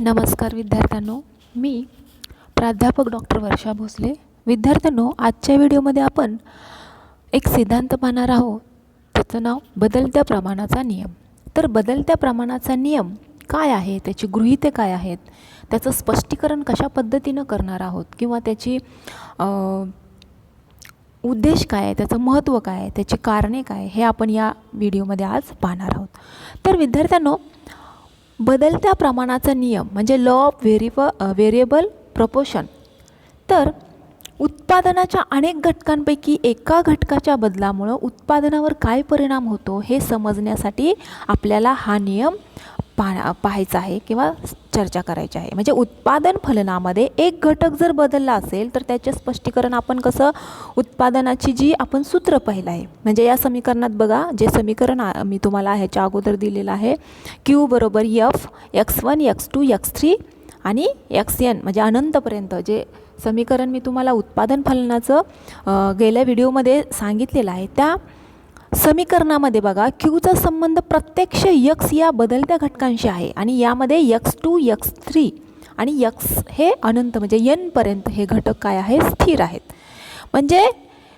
नमस्कार विद्यार्थ्यांनो मी प्राध्यापक डॉक्टर वर्षा भोसले. विद्यार्थ्यांनो आजच्या व्हिडिओमध्ये आपण एक सिद्धांत पाहणार आहोत. त्याचं नाव बदलत्या प्रमाणाचा नियम. तर बदलत्या प्रमाणाचा नियम काय आहे? त्याची गृहिते काय आहेत? त्याचं स्पष्टीकरण कशा पद्धतीनं करणार आहोत? किंवा त्याची उद्देश काय आहे? त्याचं महत्त्व काय आहे? त्याची कारणे काय हे आपण या व्हिडिओमध्ये आज पाहणार आहोत. तर विद्यार्थ्यांनो बदलत्या प्रमाणाचा नियम म्हणजे लॉ ऑफ व्हेरिब व्हेरिएबल प्रपोशन तर उत्पादनाच्या अनेक घटकांपैकी एका घटकाच्या बदलामुळं उत्पादनावर काय परिणाम होतो हे समजण्यासाठी आपल्याला हा नियम पाहण्या पाहायचं आहे किंवा चर्चा करायची आहे. म्हणजे उत्पादन फलनामध्ये एक घटक जर बदलला असेल तर त्याचे स्पष्टीकरण आपण कसं उत्पादनाची जी आपण सूत्र पाहिलं आहे. म्हणजे या समीकरणात बघा जे समीकरण मी तुम्हाला ह्याच्या अगोदर दिलेलं आहे क्यू बरोबर f x one x two x three आणि एक्स एन म्हणजे अनंतपर्यंत. जे समीकरण मी तुम्हाला उत्पादन फलनाचं गेल्या व्हिडिओमध्ये सांगितलेलं आहे त्या समीकरणामध्ये बघा क्यूचा संबंध प्रत्यक्ष यक्स या बदलत्या घटकांशी आहे आणि यामध्ये यक्स टू यक्स थ्री आणि यक्स हे अनंत म्हणजे यनपर्यंत हे घटक काय आहे स्थिर आहेत. म्हणजे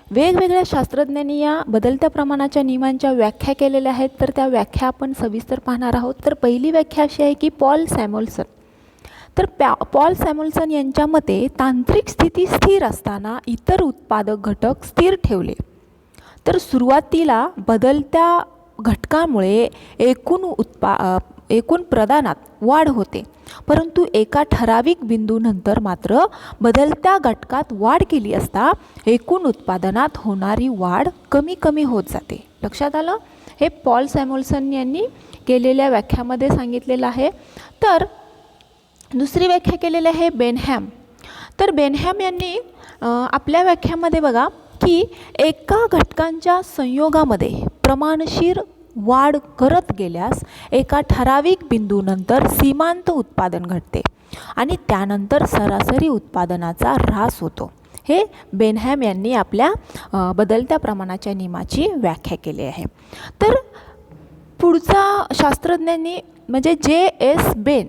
वेगवेगळ्या शास्त्रज्ञांनी या बदलत्या प्रमाणाच्या नियमांच्या व्याख्या केलेल्या आहेत. तर त्या व्याख्या आपण सविस्तर पाहणार आहोत. तर पहिली व्याख्या अशी आहे की पॉल सॅमोल्सन तर पॅ पॉल सॅमोल्सन यांच्या मते तांत्रिक स्थिती स्थिर असताना इतर उत्पादक घटक स्थिर ठेवले. तर सुरुवातीला बदलत्या घटकामुळे एकूण उत्पा एकूण प्रदानात वाढ होते. परंतु एका ठराविक बिंदूनंतर मात्र बदलत्या घटकात वाढ केली असता एकूण उत्पादनात होणारी वाढ कमी कमी होत जाते. लक्षात आलं? हे पॉल सॅम्युल्सन यांनी केलेल्या व्याख्यामध्ये सांगितलेलं आहे. तर दुसरी व्याख्या केलेली आहे बेनहॅम. तर बेनहॅम यांनी आपल्या व्याख्यामध्ये बघा की एका घटकांच्या संयोगामध्ये प्रमाणशीर वाढ करत गेल्यास एका ठराविक बिंदूनंतर सीमांत उत्पादन घटते आणि त्यानंतर सरासरी उत्पादनाचा ऱ्हास होतो. हे बेनहॅम यांनी आपल्या बदलत्या प्रमाणाच्या नियमाची व्याख्या केली आहे. तर पुढचा शास्त्रज्ञांनी म्हणजे जे एस बेन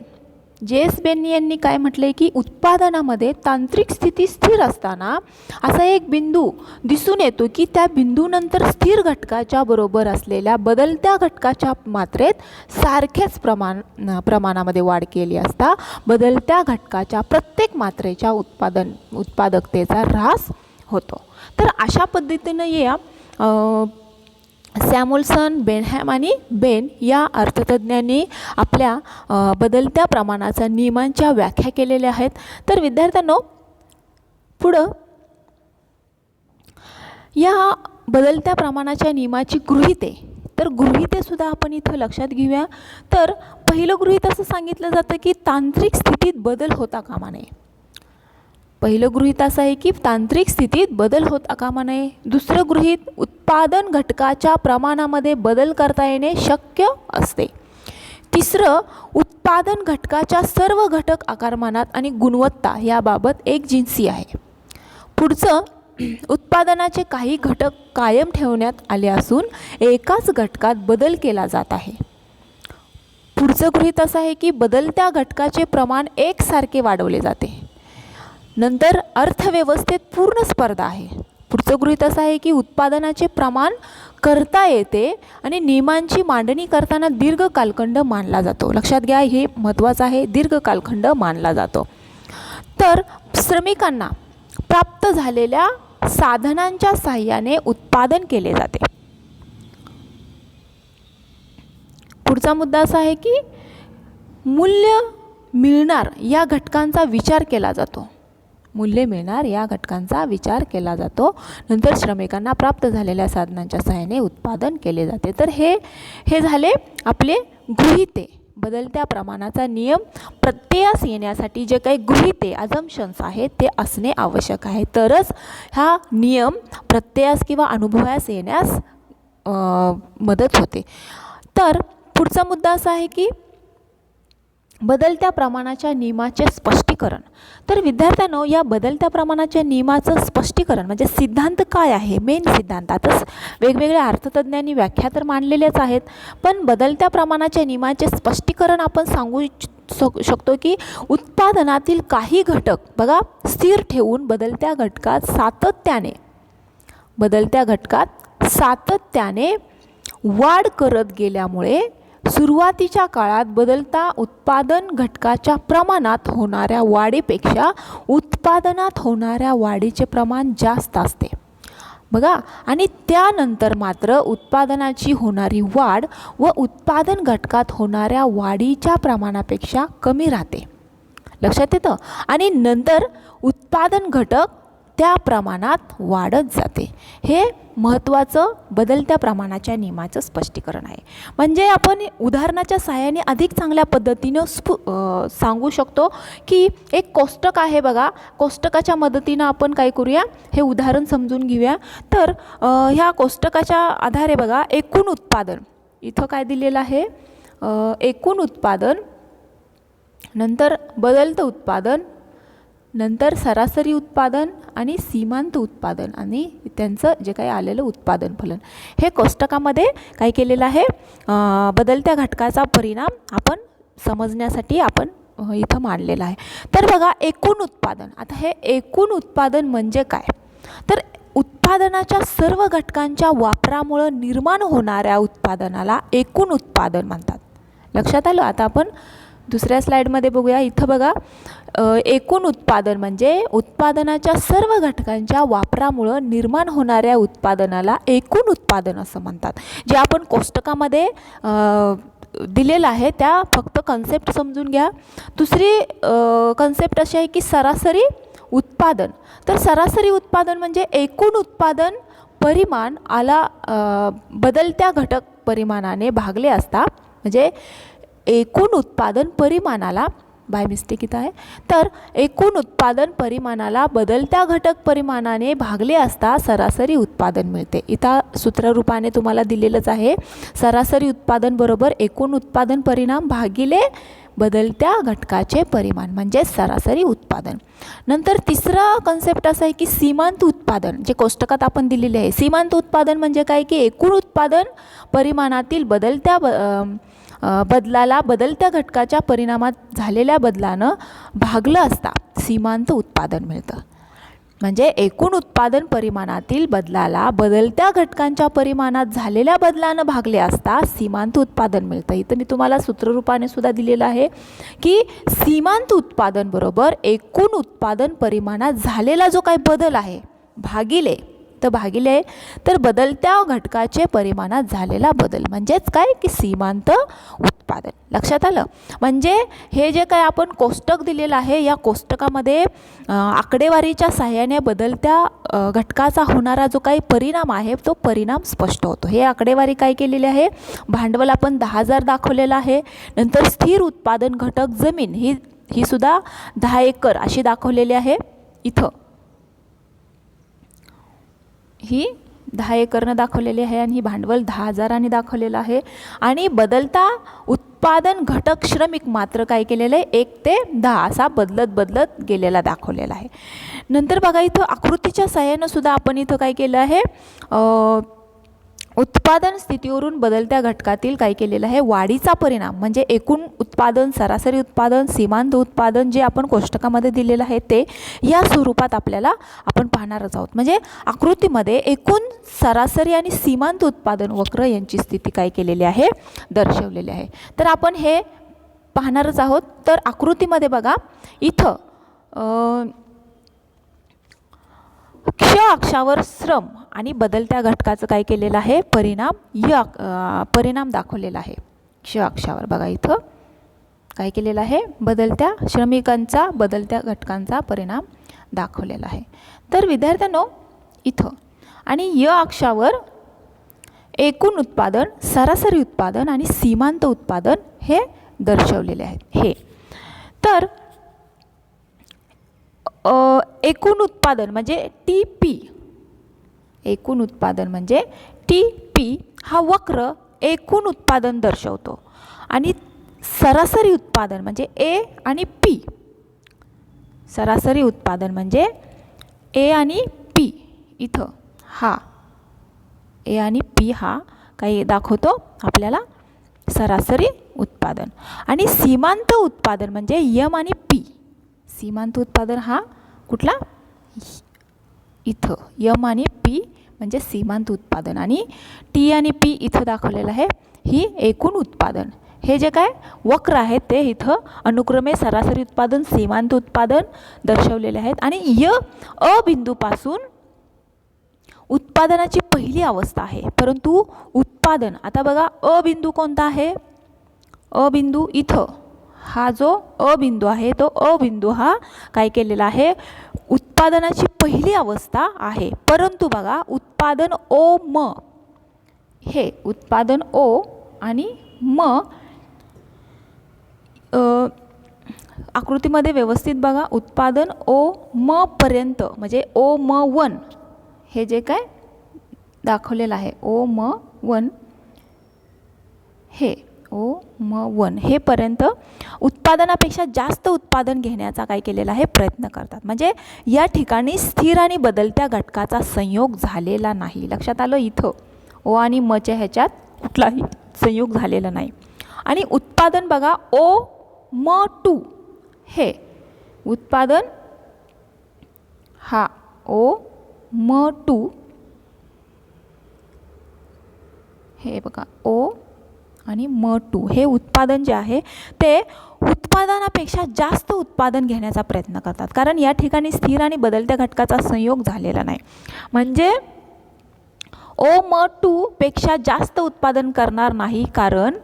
जे एस यांनी काय म्हटले की उत्पादनामध्ये तांत्रिक स्थिती स्थिर असताना असा एक बिंदू दिसून येतो की त्या बिंदूनंतर स्थिर घटकाच्या बरोबर असलेल्या बदलत्या घटकाच्या मात्रेत सारख्याच प्रमाण प्रमाणामध्ये वाढ केली असता बदलत्या घटकाच्या प्रत्येक मात्रेच्या उत्पादन उत्पादकतेचा ऱ्हास होतो. तर अशा पद्धतीनं या अ, बेनहॅम आणि बेन या अर्थतज्ज्ञांनी आपल्या बदलत्या प्रमाणाचा नियमांच्या व्याख्या केलेल्या आहेत. तर विद्यार्थ्यांनो पुढं या बदलत्या प्रमाणाच्या नियमाची गृहिते तर गृहितेसुद्धा आपण इथं लक्षात घेऊया. तर पहिलं गृहित असं सांगितलं जातं की तांत्रिक स्थितीत बदल होता कामा नये. पहिलं गृहित असं आहे की तांत्रिक स्थितीत बदल होत कामा नये दुसरं गृहित उत्पादन घटकाच्या प्रमाणामध्ये बदल करता येणे शक्य असते. तिसरं उत्पादन घटकाच्या सर्व घटक आकारमानात आणि गुणवत्ता याबाबत एक जिन्सी आहे. पुढचं उत्पादनाचे काही घटक कायम ठेवण्यात आले असून एकाच घटकात बदल केला जात आहे. पुढचं गृहित असं आहे की बदलत्या घटकाचे प्रमाण एकसारखे वाढवले जाते. नंतर अर्थव्यवस्थेत पूर्ण स्पर्धा आहे. पुढचं गृहित असं आहे की उत्पादनाचे प्रमाण करता येते आणि नियमांची मांडणी करताना दीर्घ कालखंड मानला जातो. लक्षात घ्या हे महत्त्वाचं आहे दीर्घ कालखंड मानला जातो. तर श्रमिकांना प्राप्त झालेल्या साधनांच्या सहाय्याने उत्पादन केले जाते. पुढचा मुद्दा असा आहे की मूल्य मिळणार या घटकांचा विचार केला जातो. मूल्य मिळणार या घटकांचा विचार केला जातो. नंतर श्रमिकांना प्राप्त झालेल्या साधनांच्या सहाय्याने उत्पादन केले जाते. तर हे हे झाले आपले गृहिते. बदलत्या प्रमाणाचा नियम प्रत्ययास येण्यासाठी जे काही गृहिते अजम्पशन्स आहेत ते असणे आवश्यक आहे. तरच हा नियम प्रत्ययास किंवा अनुभवास येण्यास मदत होते. तर पुढचा मुद्दा असा आहे की बदलत्या प्रमाणाच्या नियमाचे स्पष्टीकरण. तर विद्यार्थ्यांनो या बदलत्या प्रमाणाच्या नियमाचं स्पष्टीकरण म्हणजे सिद्धांत काय आहे? मेन सिद्धांत आता वेगवेगळ्या अर्थतज्ज्ञांनी व्याख्या तर मांडलेल्याच आहेत पण बदलत्या प्रमाणाच्या नियमाचे स्पष्टीकरण आपण सांगू शकतो की उत्पादनातील काही घटक बघा स्थिर ठेवून बदलत्या घटकात सातत्याने बदलत्या घटकात सातत्याने वाढ करत गेल्यामुळे सुरुवातीच्या काळात बदलता उत्पादन घटकाच्या प्रमाणात होणाऱ्या वाढीपेक्षा उत्पादनात होणाऱ्या वाढीचे प्रमाण जास्त असते. बघा आणि त्यानंतर मात्र उत्पादनाची होणारी वाढ व उत्पादन घटकात होणाऱ्या वाढीच्या प्रमाणापेक्षा कमी राहते. लक्षात येतं? आणि नंतर उत्पादन घटक त्या प्रमाणात वाढत जाते. हे महत्त्वाचं बदलत्या प्रमाणाच्या नियमाचं स्पष्टीकरण आहे. म्हणजे आपण उदाहरणाच्या सहाय्याने अधिक चांगल्या पद्धतीनं स्फु सांगू शकतो की एक कोष्टक आहे बघा. कोष्टकाच्या मदतीनं आपण काय करूया? हे उदाहरण समजून घेऊया. तर ह्या कोष्टकाच्या आधारे बघा एकूण उत्पादन. इथं काय दिलेलं आहे? एकूण उत्पादन नंतर बदलतं उत्पादन नंतर सरासरी उत्पादन आणि सीमांत उत्पादन आणि त्यांचं जे काही आलेलं उत्पादन फलन. हे कोष्टकामध्ये काय केलेलं आहे? बदलत्या घटकाचा परिणाम आपण समजण्यासाठी आपण इथं मांडलेलं आहे. तर बघा एकूण उत्पादन. आता हे एकूण उत्पादन म्हणजे काय? तर उत्पादनाच्या सर्व घटकांच्या वापरामुळं निर्माण होणाऱ्या उत्पादनाला एकूण उत्पादन म्हणतात. लक्षात आलं? आता आपण दुसऱ्या स्लाईडमध्ये बघूया. इथं बघा एकूण उत्पादन म्हणजे उत्पादनाच्या सर्व घटकांच्या वापरामुळं निर्माण होणाऱ्या उत्पादनाला एकूण उत्पादन असं म्हणतात. जे आपण कोष्टकामध्ये दिलेलं आहे त्या फक्त कन्सेप्ट समजून घ्या. दुसरी कन्सेप्ट अशी आहे की सरासरी उत्पादन. तर सरासरी उत्पादन म्हणजे एकूण उत्पादन परिमाण आला बदलत्या घटक परिमाणाने भागले असता म्हणजे एकूण उत्पादन परिमाणाला बाय मिस्टेक इथं आहे तर एकूण उत्पादन परिमाणाला बदलत्या घटक परिमाणाने भागले असता सरासरी उत्पादन मिळते. इथं सूत्ररूपाने तुम्हाला दिलेलंच आहे सरासरी उत्पादन बरोबर एकूण उत्पादन परिणाम भागिले बदलत्या घटकाचे परिमाण म्हणजे सरासरी उत्पादन. नंतर तिसरा कन्सेप्ट असा आहे की सीमांत उत्पादन जे कोष्टकात आपण दिलेले आहे. सीमांत उत्पादन म्हणजे काय? की एकूण उत्पादन परिमाणातील बदलत्या ब बदलाला बदलत्या घटकाच्या परिणामात झालेल्या बदलानं भागलं असता सीमांत उत्पादन मिळतं. म्हणजे एकूण उत्पादन परिमाणातील बदलाला बदलत्या घटकांच्या परिमाणात झालेल्या बदलानं भागले असता सीमांत उत्पादन मिळतं. इथं मी तुम्हाला सूत्ररूपाने सुद्धा दिलेलं आहे की सीमांत उत्पादन बरोबर एकूण उत्पादन परिमाणात झालेला जो काही बदल आहे भागिले तर भागिले तर बदलत्या घटकाचे परिमाणात झालेला बदल म्हणजेच काय? की सीमांत उत्पादन. लक्षात आलं? म्हणजे हे जे काय आपण कोष्टक दिलेलं आहे या कोष्टकामध्ये आकडेवारीच्या साह्याने बदलत्या घटकाचा होणारा जो काही परिणाम आहे तो परिणाम स्पष्ट होतो. हे आकडेवारी काय केलेली आहे? भांडवल आपण दहा हजार दाखवलेलं आहे. नंतर स्थिर उत्पादन घटक जमीन ही ही सुद्धा दहा एकर अशी दाखवलेली आहे. इथं. ही दहा एकरनं दाखवलेली आहे आणि ही भांडवल दहा हजारांनी दाखवलेलं आहे. आणि बदलता उत्पादन घटक श्रमिक मात्र काय केलेलं आहे? एक ते दहा असा बदलत बदलत गेलेला दाखवलेला आहे. नंतर बघा इथं आकृतीच्या सहाय्यानं सुद्धा आपण इथं काय केलं आहे? उत्पादन स्थितीवरून बदलत्या घटकातील काय केलेलं आहे? वाढीचा परिणाम म्हणजे एकूण उत्पादन सरासरी उत्पादन सीमांत उत्पादन जे आपण कोष्टकामध्ये दिलेलं आहे ते या स्वरूपात आपल्याला आपण पाहणारच आहोत. म्हणजे आकृतीमध्ये एकूण सरासरी आणि सीमांत उत्पादन वक्र यांची स्थिती काय केलेली आहे? दर्शवलेली आहे. तर आपण हे पाहणारच आहोत. तर आकृतीमध्ये बघा इथं क्ष अक्षावर श्रम आणि बदलत्या घटकाचं काय केलेलं आहे? परिणाम य परिणाम दाखवलेला आहे. क्ष अक्षावर बघा इथं. काय केलेलं आहे? बदलत्या श्रमिकांचा बदलत्या घटकांचा परिणाम दाखवलेला आहे. तर विद्यार्थ्यांनो इथं. आणि य अक्षावर एकूण उत्पादन सरासरी उत्पादन आणि सीमांत उत्पादन हे दर्शवलेले आहेत. हे. तर एकूण उत्पादन म्हणजे टी पी एकूण उत्पादन म्हणजे टी पी हा वक्र एकूण उत्पादन दर्शवतो. आणि सरासरी उत्पादन म्हणजे ए आणि पी सरासरी उत्पादन म्हणजे ए आणि पी इथं. हा. ए आणि पी हा काही दाखवतो आपल्याला. सरासरी उत्पादन. आणि सीमांत उत्पादन म्हणजे यम आणि पी सीमांत उत्पादन हा कुठला? इथं. यम आणि पी म्हणजे सीमांत उत्पादन. आणि टी आणि पी इथं दाखवलेलं आहे ही एकूण उत्पादन. हे जे काय वक्र आहेत ते इथं अनुक्रमे सरासरी उत्पादन सीमांत उत्पादन दर्शवलेले आहेत. आणि य अ बिंदूपासून उत्पादनाची पहिली अवस्था आहे. परंतु उत्पादन आता बघा अ बिंदू कोणता आहे? अ बिंदू इथं. हा जो अ बिंदू आहे तो अ बिंदू हा काय केलेला आहे? उत्पादनाची पहिली अवस्था आहे. परंतु बघा उत्पादन ओ म. हे उत्पादन ओ आणि म आकृतीमध्ये व्यवस्थित बघा. उत्पादन ओ म पर्यंत म्हणजे ओ म वन. हे जे काय दाखवलेलं आहे ओ म वन. हे ओ म वन. हे पर्यंत उत्पादनापेक्षा जास्त उत्पादन घेण्याचा काय केलेला आहे? प्रयत्न करतात. म्हणजे या ठिकाणी स्थिर आणि बदलत्या घटकाचा संयोग झालेला नाही. लक्षात आलं इथं? ओ आणि मच्या ह्याच्यात कुठलाही संयोग झालेला नाही. आणि उत्पादन बघा ओ म टू. हे उत्पादन हा ओ म टू. हे बघा ओ आणि म टू. हे उत्पादन जे आहे ते उत्पादनापेक्षा जास्त उत्पादन घेण्याचा प्रयत्न करतात. कारण या ठिकाणी स्थिर आणि बदलत्या घटकाचा संयोग झालेला नाही. म्हणजे ओ म टू पेक्षा जास्त उत्पादन करणार नाही कारण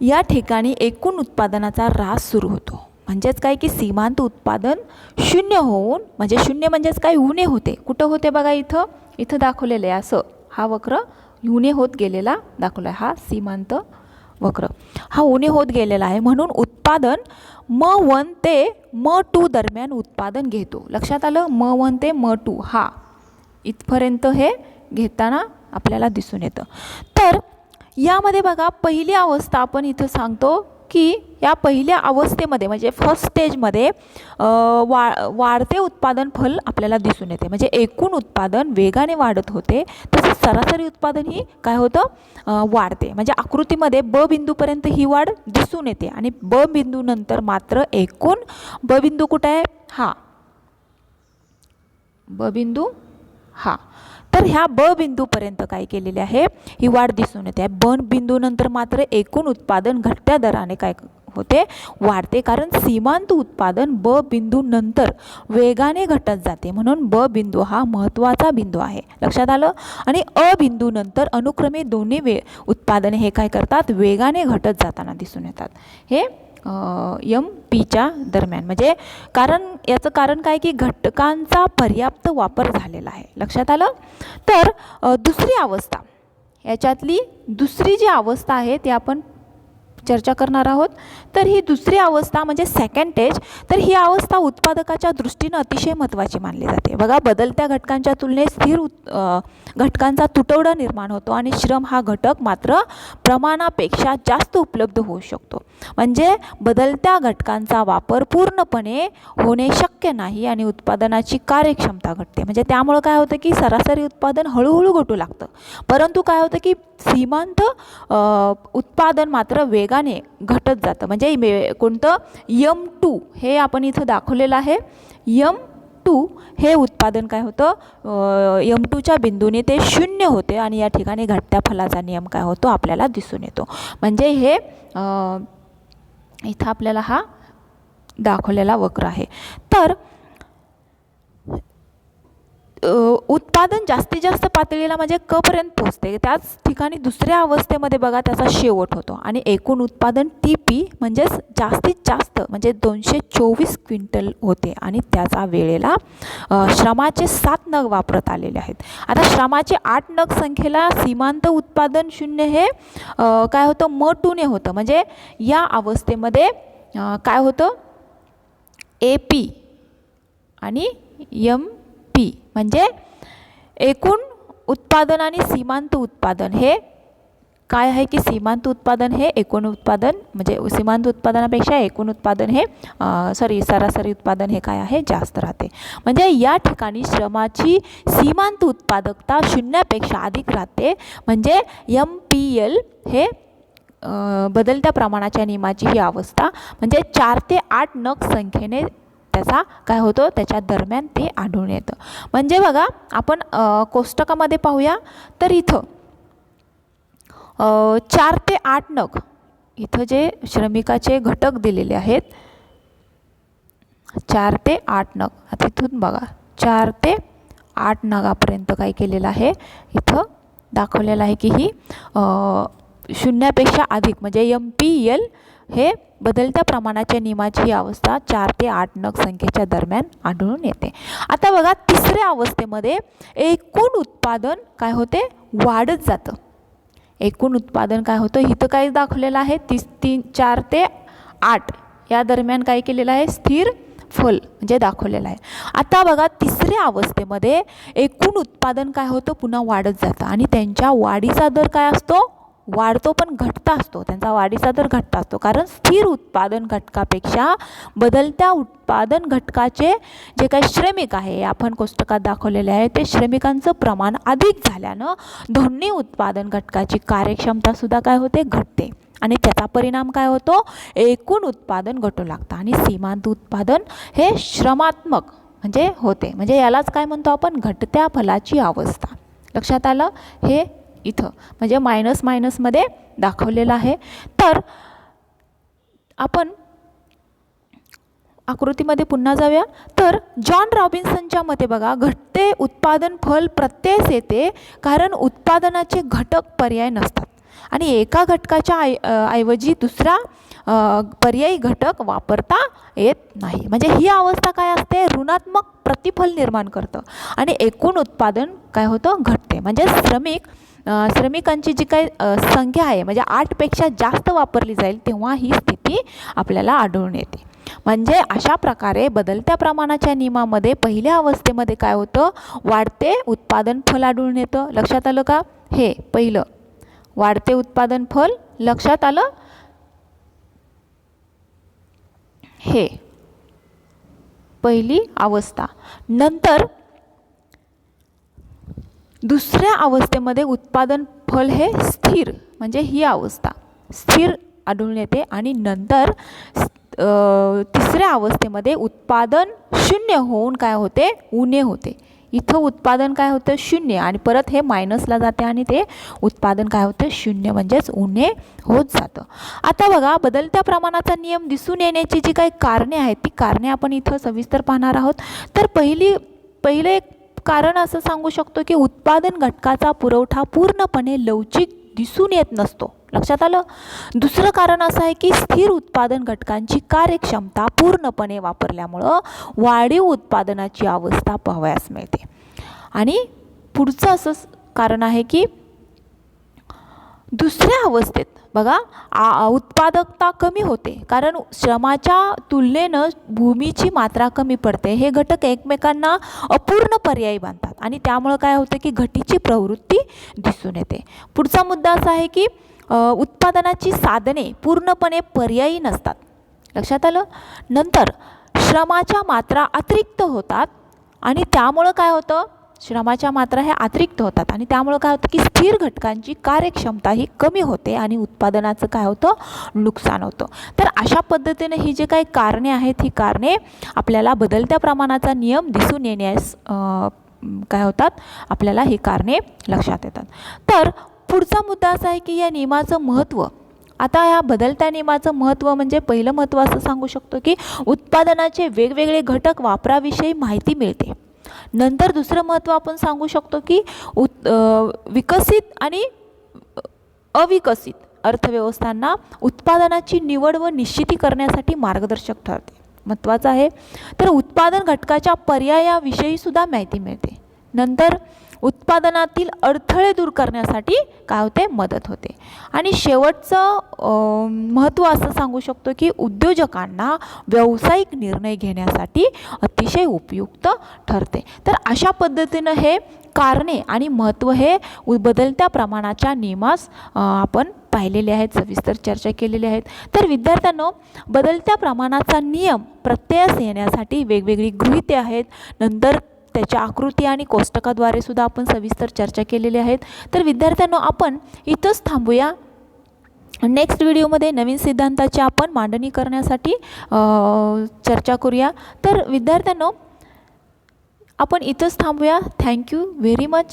या ठिकाणी एकूण उत्पादनाचा ऱ्हास सुरू होतो. म्हणजेच काय की सीमांत उत्पादन शून्य होऊन म्हणजे शून्य म्हणजेच काय उणे होते. कुठं होते बघा इथं? इथं दाखवलेलं आहे असं. हा वक्र उणे होत गेलेला दाखवला आहे हा सीमांत वक्र. हा उणे होत गेलेला आहे. म्हणून उत्पादन म वन ते म टू दरम्यान उत्पादन घेतो. लक्षात आलं? म वन ते म टू. हा. इथपर्यंत हे घेताना आपल्याला दिसून येतं. तर यामध्ये बघा पहिली अवस्था आपण इथं सांगतो की या पहिल्या अवस्थेमध्ये म्हणजे फर्स्ट स्टेजमध्ये वा वाढते उत्पादन फल आपल्याला दिसून येते. म्हणजे एकूण उत्पादन वेगाने वाढत होते. तर सरासरी उत्पादन ही काय होतं? वाढते. म्हणजे आकृतीमध्ये ब बिंदूपर्यंत ही वाढ दिसून येते आणि ब बिंदूनंतर मात्र एकूण ब बिंदू कुठं आहे? हा. ब बिंदू हा. तर ह्या ब बिंदूपर्यंत काय केलेले आहे? ही वाढ दिसून येते. ब बिंदूनंतर मात्र एकूण उत्पादन घटत्या दराने काय होते. वाढते कारण सीमांत उत्पादन ब बिंदूनंतर वेगाने घटत जाते. म्हणून ब बिंदू हा महत्त्वाचा बिंदू आहे. लक्षात आलं? आणि अ बिंदूनंतर अनुक्रमे दोन्ही वे उत्पादने हे काय करतात? वेगाने घटत जाताना दिसून येतात. हे यम पीच्या दरम्यान. म्हणजे कारण याचं कारण काय की घटकांचा पर्याप्त वापर झालेला आहे. लक्षात आलं? तर दुसरी अवस्था. याच्यातली दुसरी जी अवस्था आहे ती आपण चर्चा करणार आहोत. तर ही दुसरी अवस्था म्हणजे सेकंड स्टेज तर ही अवस्था उत्पादकाच्या दृष्टीनं अतिशय महत्त्वाची मानली जाते. बघा बदलत्या घटकांच्या तुलनेत स्थिर उत घटकांचा तुटवडा निर्माण होतो आणि श्रम हा घटक मात्र प्रमाणापेक्षा जास्त उपलब्ध होऊ शकतो. म्हणजे बदलत्या घटकांचा वापर पूर्णपणे होणे शक्य नाही आणि उत्पादनाची कार्यक्षमता घटते. म्हणजे त्यामुळं काय होतं की सरासरी उत्पादन हळूहळू घटू लागतं. परंतु काय होतं की सीमांत उत्पादन मात्र वेग वेगाने घटत जातं. म्हणजे मे- कोणतं? यम टू हे आपण इथं दाखवलेलं आहे. यम टू हे उत्पादन काय होतं? यम टूच्या बिंदूने ते शून्य होते आणि या ठिकाणी घटत्या फलाचा नियम काय होतो? आपल्याला दिसून येतो. म्हणजे हे इथं आपल्याला हा दाखवलेला वक्र आहे. तर उत्पादन जास्तीत जास्त पातळीला म्हणजे कपर्यंत पोचते त्याच ठिकाणी दुसऱ्या अवस्थेमध्ये बघा त्याचा शेवट होतो. आणि एकूण उत्पादन टी पी म्हणजेच जास्तीत जास्त म्हणजे दोनशे चोवीस क्विंटल होते. आणि त्याचा वेळेला श्रमाचे सात नग वापरत आलेले आहेत. आता श्रमाचे आठ नग संख्येला सीमांत उत्पादन शून्य हे काय होतं? म टूने होतं. म्हणजे या अवस्थेमध्ये काय होतं? ए पी आणि यम म्हणजे एकूण उत्पादन आणि सीमांत उत्पादन हे काय आहे की सीमांत उत्पादन हे एकूण उत्पादन म्हणजे सीमांत उत्पादनापेक्षा एकूण उत्पादन हे सॉरी सरासरी उत्पादन हे काय आहे? जास्त राहते. म्हणजे या ठिकाणी श्रमाची सीमांत उत्पादकता शून्यापेक्षा अधिक राहते. म्हणजे एम पी एल हे बदलत्या प्रमाणाच्या नियमाची ही अवस्था म्हणजे चार ते आठ नग संख्येने त्याचा काय होतो त्याच्या दरम्यान ते आढळून येतं. म्हणजे बघा आपण कोष्टकामध्ये पाहूया तर इथं चार ते आठ नग इथं जे श्रमिकाचे घटक दिलेले आहेत चार ते आठ नग आता इथून बघा चार ते आठ नगापर्यंत काय केलेलं आहे इथं दाखवलेलं आहे की ही शून्यापेक्षा अधिक म्हणजे यम पी एल हे बदलत्या प्रमाणाच्या नियमाची ही अवस्था चार ते आठ नग संख्येच्या दरम्यान आढळून येते. आता बघा तिसऱ्या अवस्थेमध्ये एकूण उत्पादन काय होते? वाढत जातं. एकूण उत्पादन काय होतं? इथं काय दाखवलेलं आहे? तीस तीन चार ते आठ. या दरम्यान काय केलेलं आहे? स्थिर फल म्हणजे दाखवलेलं आहे. आता बघा तिसऱ्या अवस्थेमध्ये एकूण उत्पादन काय होतं? पुन्हा वाढत जातं. आणि त्यांच्या वाढीचा दर काय असतो? वाढतो पण घटता असतो. त्यांचा वाढीचा दर घटता असतो. कारण स्थिर उत्पादन घटकापेक्षा बदलत्या उत्पादन घटकाचे जे काही श्रमिक आहे आपण कोष्टकात दाखवलेले आहे ते श्रमिकांचं प्रमाण अधिक झाल्यानं दोन्ही उत्पादन घटकाची कार्यक्षमतासुद्धा काय होते? घटते. आणि त्याचा परिणाम काय होतो? एकूण उत्पादन घटू लागतं. आणि सीमांत उत्पादन हे श्रमात्मक म्हणजे होते. म्हणजे यालाच काय म्हणतो आपण? घटत्या फलाची अवस्था. लक्षात आलं? हे इथं. म्हणजे मायनस मायनसमध्ये दाखवलेलं आहे. तर आपण आकृतीमध्ये पुन्हा जाऊया. तर जॉन रॉबिन्सनच्या मते बघा घटते उत्पादन फल प्रत्ययच येते कारण उत्पादनाचे घटक पर्याय नसतात. आणि एका घटकाच्या ऐ ऐवजी दुसरा पर्यायी घटक वापरता येत नाही. म्हणजे ही अवस्था काय असते? ऋणात्मक प्रतिफल निर्माण करतं. आणि एकूण उत्पादन काय होतं? घटते. म्हणजे श्रमिक श्रमिकांची जी काही संख्या आहे म्हणजे आठपेक्षा जास्त वापरली जाईल तेव्हा ही स्थिती आपल्याला आढळून येते. म्हणजे अशा प्रकारे बदलत्या प्रमाणाच्या नियमामध्ये पहिल्या अवस्थेमध्ये काय होतं? वाढते उत्पादन फल आढळून येतं. लक्षात आलं का? हे पहिलं. वाढते उत्पादन फल लक्षात आलं? हे. पहिली अवस्था. नंतर दुसऱ्या अवस्थेमध्ये उत्पादन फल हे स्थिर म्हणजे ही अवस्था. स्थिर आढळून येते आणि नंतर तिसऱ्या अवस्थेमध्ये उत्पादन शून्य होऊन काय होते? उणे होते. इथं उत्पादन काय होतं? शून्य. आणि परत हे मायनसला जाते आणि ते उत्पादन काय होतं? शून्य म्हणजेच उणे होत जातं. आता बघा बदलत्या प्रमाणाचा नियम दिसून येण्याची जी काही कारणे आहेत ती कारणे आपण इथं सविस्तर पाहणार आहोत. तर पहिली पहिलं एक कारण असं सांगू शकतो की उत्पादन घटकाचा पुरवठा पूर्णपणे लवचिक दिसून येत नसतो. लक्षात आलं? दुसरं कारण असं आहे की स्थिर उत्पादन घटकांची कार्यक्षमता पूर्णपणे वापरल्यामुळं वाढीव उत्पादनाची अवस्था पाहावयास मिळते. आणि पुढचं असं कारण आहे की दुसऱ्या अवस्थेत बघा आ उत्पादकता कमी होते. कारण श्रमाच्या तुलनेनं भूमीची मात्रा कमी पडते. हे घटक एकमेकांना अपूर्ण पर्यायी बांधतात. आणि त्यामुळं काय होतं की घटीची प्रवृत्ती दिसून येते. पुढचा मुद्दा असा आहे की उत्पादनाची साधने पूर्णपणे पर्यायी नसतात. लक्षात आलं? नंतर श्रमाच्या मात्रा अतिरिक्त होतात आणि त्यामुळं काय होतं? श्रमाच्या मात्रा ह्या अतिरिक्त होतात. आणि त्यामुळं काय होतं की स्थिर घटकांची कार्यक्षमता ही कमी होते आणि उत्पादनाचं काय होतं? नुकसान होतं. तर अशा पद्धतीने ही जे काही कारणे आहेत ही कारणे आपल्याला बदलत्या प्रमाणाचा नियम दिसून येण्यास काय होतात? आपल्याला ही कारणे लक्षात येतात. तर पुढचा मुद्दा असा आहे की या नियमाचं महत्त्व आता या बदलत्या नियमाचं महत्त्व म्हणजे पहिलं महत्त्व असं सांगू शकतो की उत्पादनाचे वेगवेगळे घटक वापराविषयी माहिती मिळते. नंतर दुसरं महत्त्व आपण सांगू शकतो की उत विकसित आणि अविकसित अर्थव्यवस्थांना उत्पादनाची निवड व निश्चिती करण्यासाठी मार्गदर्शक ठरते. महत्त्वाचं आहे. तर उत्पादन घटकाच्या पर्यायाविषयीसुद्धा माहिती मिळते. नंतर उत्पादनातील अडथळे दूर करण्यासाठी काय होते? मदत होते. आणि शेवटचं महत्त्व असं सांगू शकतो की उद्योजकांना व्यावसायिक निर्णय घेण्यासाठी अतिशय उपयुक्त ठरते. तर अशा पद्धतीनं हे कारणे आणि महत्त्व हे उ- बदलत्या प्रमाणाच्या नियमास आपण पाहिलेले आहेत सविस्तर चर्चा केलेली आहेत. तर विद्यार्थ्यांनो बदलत्या प्रमाणाचा नियम प्रत्ययास येण्यासाठी वेगवेगळी गृहिते आहेत. नंतर त्याच्या आकृती आणि कोष्टकाद्वारे सुद्धा आपण सविस्तर चर्चा केलेली आहेत. तर विद्यार्थ्यांनो आपण इथंच थांबूया. नेक्स्ट व्हिडिओमध्ये नवीन सिद्धांताची आपण मांडणी करण्यासाठी चर्चा करूया. तर विद्यार्थ्यांनो आपण इथंच थांबूया. Thank you very much